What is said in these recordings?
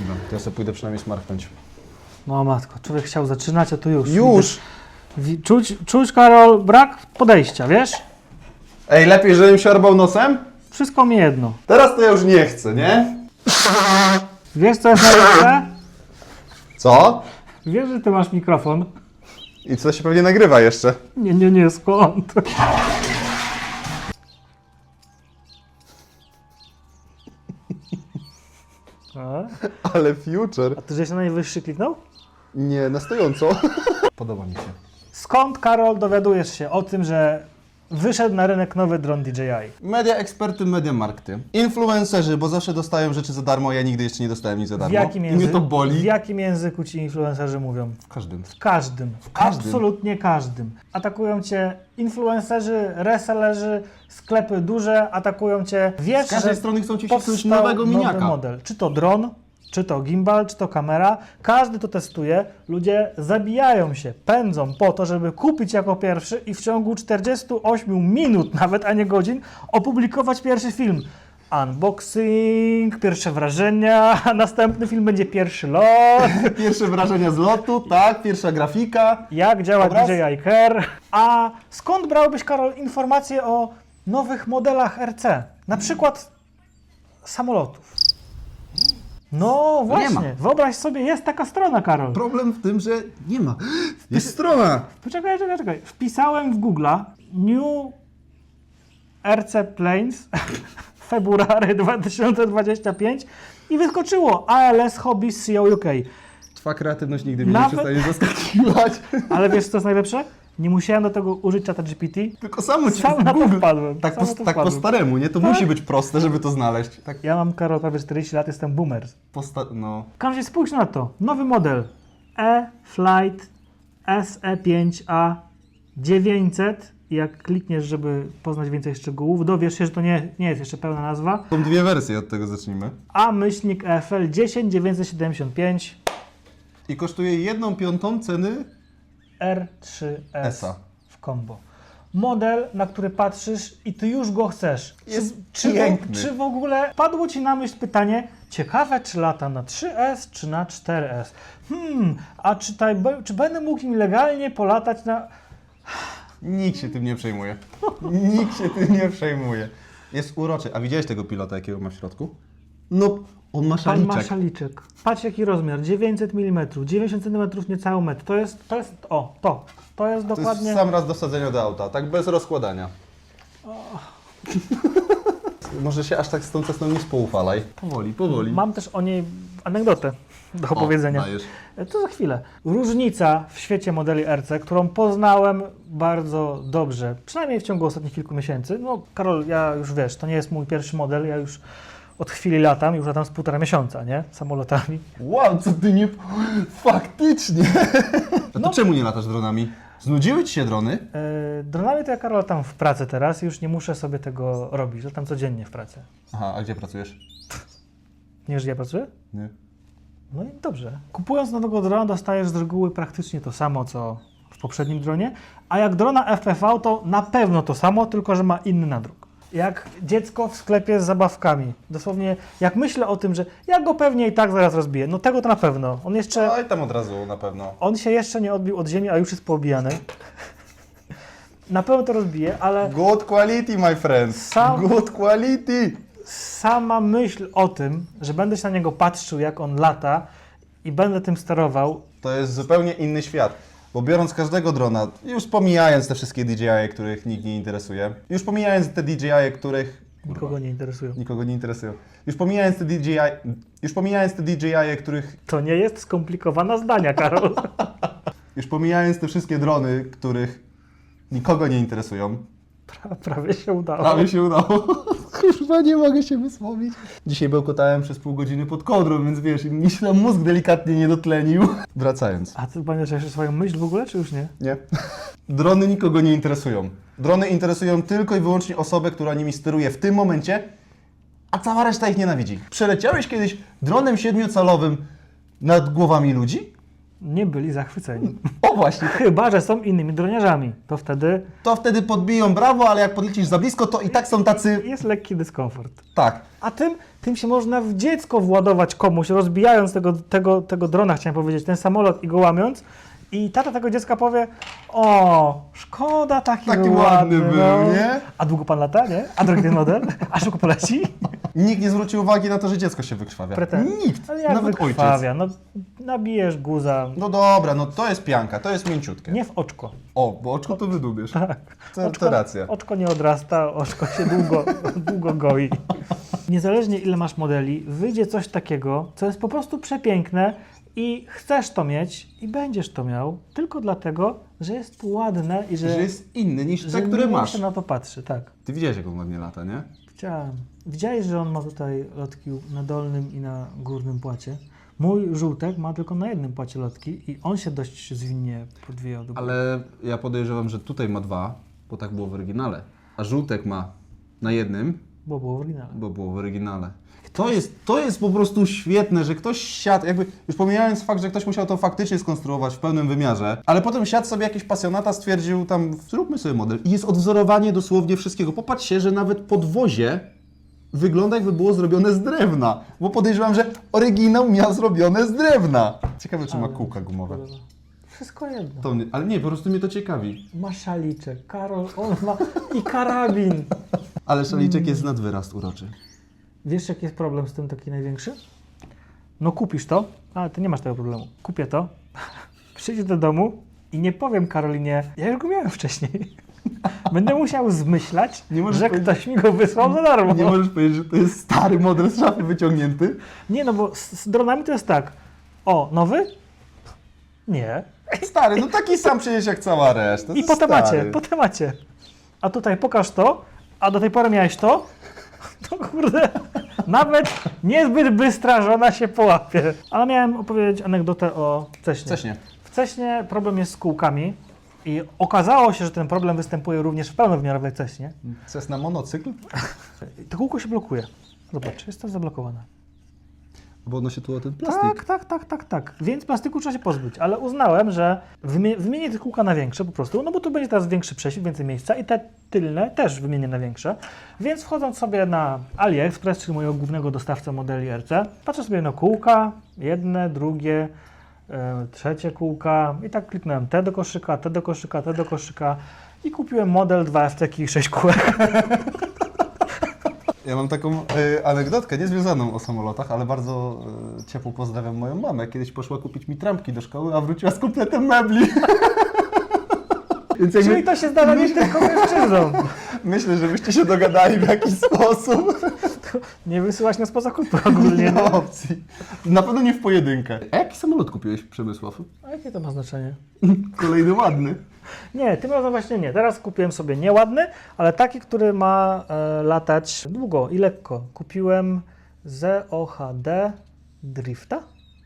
Dobra, to ja sobie pójdę przynajmniej smarknąć. No matko, człowiek chciał zaczynać, a tu już. Już! Wi- Czuć, czuć, Karol, brak podejścia, wiesz? Ej, lepiej, żebym siorbał nosem? Wszystko mi jedno. Teraz to ja już nie chcę, nie? Wiesz, co jest najlepsze? Co? Wiesz, że ty masz mikrofon? I co się pewnie nagrywa jeszcze? Nie, nie, nie, skąd? A? Ale future. A ty żeś na najwyższy kliknął? Nie, na stojąco. Podoba mi się. Skąd, Karol, dowiadujesz się o tym, że wyszedł na rynek nowy dron DJI? Media eksperty, media markty. Influencerzy, bo zawsze dostają rzeczy za darmo, ja nigdy jeszcze nie dostałem nic za W darmo. jakim, I mnie to w boli. jakim języku ci influencerzy mówią? W każdym. W każdym. W każdym. Absolutnie każdym. Atakują cię influencerzy, resellerzy, sklepy duże, atakują cię. Wiesz, Z każdej że strony chcą ci wcisnąć powstał nowego nowy miniaka. model. Czy to dron, czy to gimbal, czy to kamera. Każdy to testuje. Ludzie zabijają się, pędzą po to, żeby kupić jako pierwszy i w ciągu 48 minut, nawet a nie godzin, opublikować pierwszy film. Unboxing, pierwsze wrażenia, a następny film będzie pierwszy lot. Pierwsze wrażenia z lotu, tak, pierwsza grafika. Jak działa Obraz? DJI Care? A skąd brałbyś, Karol, informacje o nowych modelach RC? Na przykład samolotów. No właśnie, wyobraź sobie, jest taka strona, Karol. Problem w tym, że nie ma. Jest strona. Poczekaj, czekaj, czekaj. Wpisałem w Google'a New RC Planes February 2025 i wyskoczyło ALS Hobbies CEO UK. Twa kreatywność nigdy mnie Nawet- nie przestanie zaskakiwać. Ale wiesz, co jest najlepsze? Nie musiałem do tego użyć czata GPT. Tylko samo ci Sam na to Google. wpadłem. Tak, sam po, na to tak po wpadłem. staremu, nie? To Tak. musi być proste, żeby to znaleźć. Tak Ja mam, Karol, prawie 40 lat, jestem boomer. po sta- no. W każdym razie spójrz na to. Nowy model E-Flight SE5A 900. Jak klikniesz, żeby poznać więcej szczegółów, dowiesz się, że to nie, nie jest jeszcze pełna nazwa. Są dwie wersje, od tego zacznijmy. A myślnik EFL 10975 I kosztuje jedną piątą ceny R3S ESA. w combo. Model, na który patrzysz i ty już go chcesz. Jest czy, czy, piękny. czy w ogóle padło ci na myśl pytanie, ciekawe czy lata na 3S czy na 4S? Hmm, a czy, taj, czy będę mógł im legalnie polatać na... Nikt się tym nie przejmuje. Nikt się tym nie przejmuje. Jest uroczy. A widziałeś tego pilota, jakiego ma w środku? No, on ma Pan szaliczek. ma szaliczek. Patrz jaki rozmiar, 900 mm, 90 cm niecały metr. To jest, to jest, o, to. To jest To dokładnie... jest sam raz do wsadzenia do auta, tak bez rozkładania. Może się aż tak z tą cestą nie spoufalaj. Powoli, powoli. Mam też o niej anegdotę do opowiedzenia. dajesz. To za chwilę. Różnica w świecie modeli RC, którą poznałem bardzo dobrze, przynajmniej w ciągu ostatnich kilku miesięcy. No, Karol, ja już wiesz, to nie jest mój pierwszy model, ja już od chwili latam, już latam z półtora miesiąca, nie? Samolotami. Wow, co ty nie... Faktycznie! A to No. czemu nie latasz dronami? Znudziły ci się drony? Yy, dronami to ja, Karol, latam w pracy teraz i już nie muszę sobie tego robić, latam codziennie w pracy. Aha, a gdzie pracujesz? Nie wiesz, gdzie ja pracuję? Nie. No i dobrze. Kupując nowego drona dostajesz z reguły praktycznie to samo, co w poprzednim dronie, a jak drona FPV to na pewno to samo, tylko że ma inny nadruk. Jak dziecko w sklepie z zabawkami. Dosłownie, jak myślę o tym, że ja go pewnie i tak zaraz rozbiję, no tego to na pewno. On jeszcze, Oj, tam od razu na pewno. on się jeszcze nie odbił od ziemi, a już jest poobijany. Na pewno to rozbije, ale Good quality, my friends. Sam- Good quality. sama myśl o tym, że będę się na niego patrzył, jak on lata i będę tym sterował, To jest zupełnie inny świat. Bo biorąc każdego drona, już pomijając te wszystkie DJI, których nikt nie interesuje, już pomijając te DJI, których nikogo nie interesują. nikogo nie interesują, już pomijając te DJI, już pomijając te DJI, których, To nie jest skomplikowana zdania, Karol. już pomijając te wszystkie drony, których nikogo nie interesują, Pra- Prawie się udało. prawie się udało. Kurwa, nie mogę się wysłowić. Dzisiaj bełkotałem przez pół godziny pod kołdrą, więc wiesz, mi się tam mózg delikatnie nie dotlenił. Wracając. A ty pamiętasz jeszcze swoją myśl w ogóle, czy już nie? Nie. Drony nikogo nie interesują. Drony interesują tylko i wyłącznie osobę, która nimi steruje w tym momencie, a cała reszta ich nienawidzi. Przeleciałeś kiedyś dronem siedmiocalowym nad głowami ludzi? Nie byli zachwyceni. O właśnie, Chyba, że są innymi droniarzami. To wtedy to wtedy podbiją brawo, ale jak podlecisz za blisko, to i tak są tacy... jest lekki dyskomfort. Tak. A tym, tym się można w dziecko władować komuś, rozbijając tego, tego, tego drona, chciałem powiedzieć, ten samolot i go łamiąc. I tata tego dziecka powie, o, szkoda, taki, Taki był ładny był, no. nie? A długo pan lata, nie? A drogi ten model? A szybko poleci? Nikt nie zwrócił uwagi na to, że dziecko się wykrwawia. Pretensje. Nikt, Ale jak nawet ojciec. wykrwawia, no nabijesz guza, No dobra, no to jest pianka, to jest mięciutkie. nie w oczko. O, bo oczko to wydubiesz. Tak. To, to racja. Oczko nie odrasta, oczko się długo, długo goi. Niezależnie ile masz modeli, wyjdzie coś takiego, co jest po prostu przepiękne i chcesz to mieć i będziesz to miał tylko dlatego, że jest ładne i że, Że jest inny niż te, że które miło masz. się na to patrzy. Tak, Ty widziałeś, jak on ładnie lata, nie? Widziałem. Widziałeś, że on ma tutaj lotki na dolnym i na górnym płacie. Mój żółtek ma tylko na jednym płacie lotki i on się dość zwinnie podwijał do góry. Ale ja podejrzewam, że tutaj ma dwa, bo tak było w oryginale. A żółtek ma na jednym, Bo było w oryginale. bo było w oryginale. To jest, to jest po prostu świetne, że ktoś siadł, jakby już pomijając fakt, że ktoś musiał to faktycznie skonstruować w pełnym wymiarze, ale potem siadł sobie jakiś pasjonata, stwierdził tam, zróbmy sobie model. I jest odwzorowanie dosłownie wszystkiego. Popatrzcie, że nawet podwozie wygląda jakby było zrobione z drewna, bo podejrzewam, że oryginał miał zrobione z drewna. Ciekawe, czy ma Ale kółka gumowe. Wszystko jedno. To mnie, ale nie, po prostu mnie to ciekawi. Ma szaliczek, Karol, on ma i karabin. Ale szaliczek jest nad wyraz uroczy. Wiesz, jaki jest problem z tym taki największy? No kupisz to, ale ty nie masz tego problemu. Kupię to, przyjdzie do domu i nie powiem Karolinie, ja już go miałem wcześniej. Będę musiał zmyślać, Nie możesz że powiedzieć- ktoś mi go wysłał za darmo. Nie możesz powiedzieć, że to jest stary model z szafy wyciągnięty. Nie, no bo z, z dronami to jest tak. O, nowy? Nie. Stary, no taki sam przecież jak cała reszta. I po temacie, po temacie. A tutaj pokaż to, a do tej pory miałeś to, to kurde, nawet niezbyt bystra żona się połapie. Ale miałem opowiedzieć anegdotę o Ceśnie. Wcześniej. W Ceśnie problem jest z kółkami i okazało się, że ten problem występuje również w pełnowymiarowej Ceśnie. Cessna monocykl? To kółko się blokuje. Zobacz, jest to zablokowane. Bo odnosi tu o ten plastik. Tak, tak, tak, tak, tak. Więc plastiku trzeba się pozbyć, ale uznałem, że wymie- wymienię te kółka na większe po prostu, no bo tu będzie teraz większy przesił, więcej miejsca i te tylne też wymienię na większe. Więc wchodząc sobie na AliExpress, czyli mojego głównego dostawcę modeli RC, patrzę sobie na kółka, jedne, drugie, e, trzecie kółka i tak kliknąłem te do koszyka, te do koszyka, te do koszyka i kupiłem model 2 FTK i 6 kółek. Ja mam taką e, anegdotkę, niezwiązaną o samolotach, ale bardzo e, ciepło pozdrawiam moją mamę. Kiedyś poszła kupić mi trampki do szkoły, a wróciła z kompletem mebli. Więc jakby Czyli to się zdarza nie tylko mężczyznom. myślę, że byście się dogadali w jakiś sposób. Nie wysyłać nas poza kulturę ogólnie. Nie ma opcji. Na pewno nie w pojedynkę. A jaki samolot kupiłeś, Przemysław? A jakie to ma znaczenie? Kolejny ładny. Nie, tym razem właśnie nie. Teraz kupiłem sobie nieładny, ale taki, który ma e, latać długo i lekko. Kupiłem ZOHD Drifta,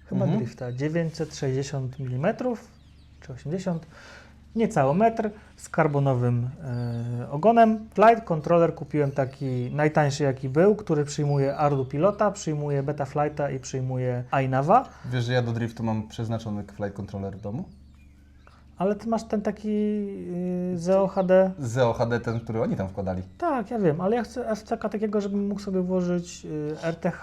chyba Mhm. Drifta, 960 mm czy 80, niecały metr z karbonowym e, ogonem. Flight controller kupiłem taki najtańszy jaki był, który przyjmuje Ardu Pilota, przyjmuje Beta Flighta i przyjmuje iNava. Wiesz, że ja do driftu mam przeznaczony flight controller w domu? Ale ty masz ten taki y, ZOHD Z HD ten, który oni tam wkładali. Tak, ja wiem, ale ja chcę FCK takiego, żebym mógł sobie włożyć y, RTH.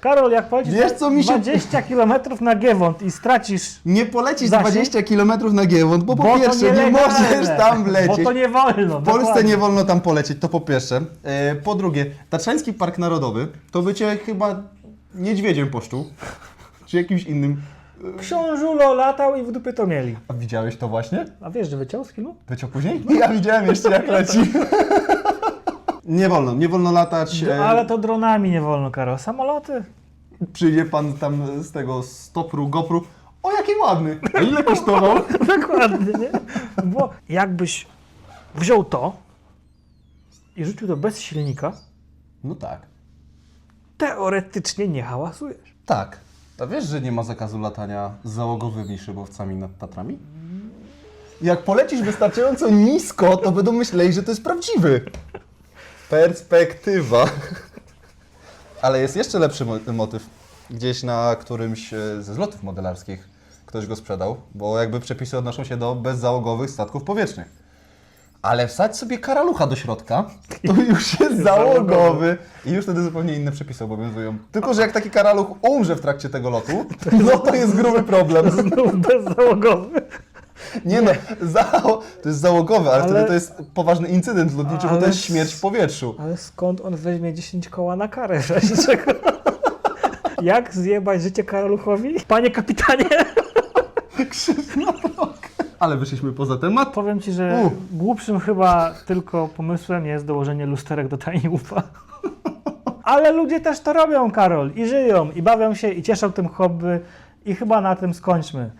Karol, jak polecisz Wiesz, co mi się- 20 km na Giewont i stracisz, Nie polecisz Zasięg? 20 km na Giewont, bo po bo to pierwsze nie nielegalne, możesz tam wlecieć. Bo to nie wolno. W Polsce nie wolno tam polecieć, to po pierwsze. E, po drugie, Tatrzański Park Narodowy to by cię chyba niedźwiedziem poszczuł, czy jakimś innym. Książulo latał i w dupie to mieli. A widziałeś to właśnie? A wiesz, że wyciął z filmu? Wyciął później? Ja widziałem jeszcze jak leci. Nie wolno, nie wolno latać. e, Ale to dronami nie wolno, Karol. Samoloty? Przyjdzie pan tam z tego stopru, gopru. O, jaki ładny! A ile kosztował? Dokładnie, nie? Bo jakbyś wziął to i rzucił to bez silnika, No tak. teoretycznie nie hałasujesz. Tak. A wiesz, że nie ma zakazu latania z załogowymi szybowcami nad Tatrami? Jak polecisz wystarczająco nisko, to będą myśleli, że to jest prawdziwy. Perspektywa. Ale jest jeszcze lepszy mo- motyw. Gdzieś na którymś e, ze zlotów modelarskich ktoś go sprzedał, bo jakby przepisy odnoszą się do bezzałogowych statków powietrznych. Ale wsadź sobie karalucha do środka, to już jest załogowy i już wtedy zupełnie inne przepisy obowiązują. Tylko, że jak taki karaluch umrze w trakcie tego lotu, no to jest gruby problem. Znów bezzałogowy. Nie no, zało- to jest załogowy, ale, Ale- wtedy to jest poważny incydent lotniczy, bo to jest śmierć w powietrzu. Ale skąd on weźmie 10 koła na karę? w razie czego? Jak zjebać życie Karaluchowi? Panie kapitanie! Ale wyszliśmy poza temat. Powiem ci, że U. głupszym chyba tylko pomysłem jest dołożenie lusterek do Tiny Ufa. Ale ludzie też to robią, Karol, i żyją, i bawią się, i cieszą tym hobby. I chyba na tym skończmy.